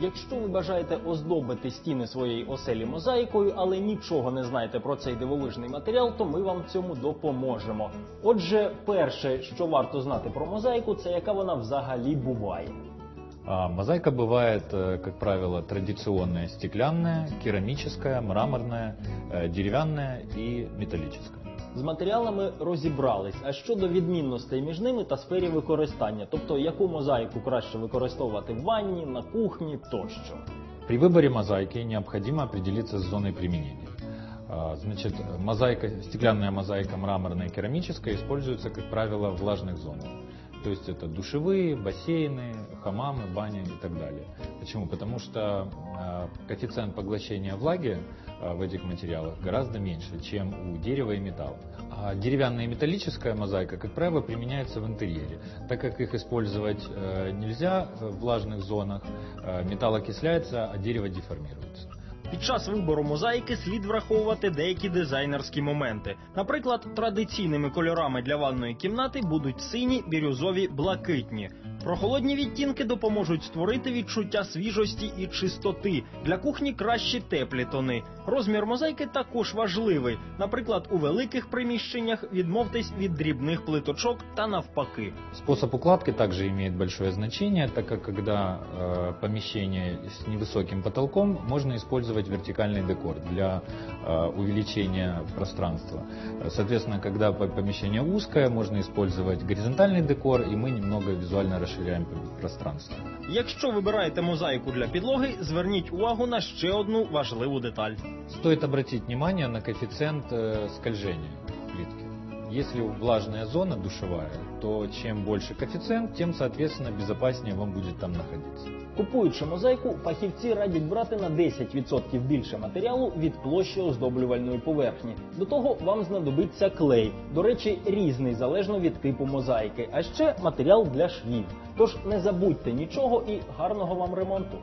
Якщо ви бажаєте оздобити стіни своєї оселі мозаїкою, але нічого не знаєте про цей дивовижний матеріал, то ми вам в цьому допоможемо. Отже, перше, що варто знати про мозаїку, це яка вона взагалі буває. А, Мозаика бывает, э, как правило, традиционная стеклянная, керамическая, мраморная, э, деревянная и металлическая. З матеріалами розібрались. А щодо відмінностей між ними та сфері використання, тобто яку мозаїку краще використовувати в ванні, на кухні тощо. При выборе мозаики необходимо определиться с зоной применения. Значит, мозаика, стеклянная мозаика, мраморная и керамическая используется, как правило, в влажных зонах. То есть это душевые, бассейны, хамамы, бани и так далее. Почему? Потому что а, коэффициент поглощения влаги а, в этих материалах гораздо меньше, чем у дерева и металла. А деревянная и металлическая мозаика, как правило, применяется в интерьере, так как их использовать э, нельзя в влажных зонах, э, металл окисляется, а дерево деформируется. Під час вибору мозаїки слід враховувати деякі дизайнерські моменти. Наприклад, традиційними кольорами для ванної кімнати будуть сині, бірюзові, блакитні. Прохолодні відтінки допоможуть створити відчуття свіжості і чистоти. Для кухні кращі теплі тони. Розмір мозаїки також важливий. Наприклад, у великих приміщеннях відмовтесь від дрібних плиточок та навпаки. Способ укладки также имеет большое значение, так как когда э, помещение с невысоким потолком, можно использовать вертикальный декор для э, увеличения пространства. Э, Соответственно, когда по- помещение узкое, можно использовать горизонтальный декор, и мы немного визуально расширяем пространство. Якщо вибираєте мозаїку для підлоги, зверніть увагу на ще одну важливу деталь. Стоїть обратити увагу на коефіцієнт э, скольжения плитки. Если влажная зона душевая, то чем больше коэффициент, тем, соответственно, безопаснее вам будет там находиться. Купуючи мозаїку, фахівці радять брати на 10% більше матеріалу від площі оздоблювальної поверхні. До того вам знадобиться клей, до речі, різний залежно від типу мозаїки, а ще матеріал для швів. Тож не забудьте нічого і гарного вам ремонту.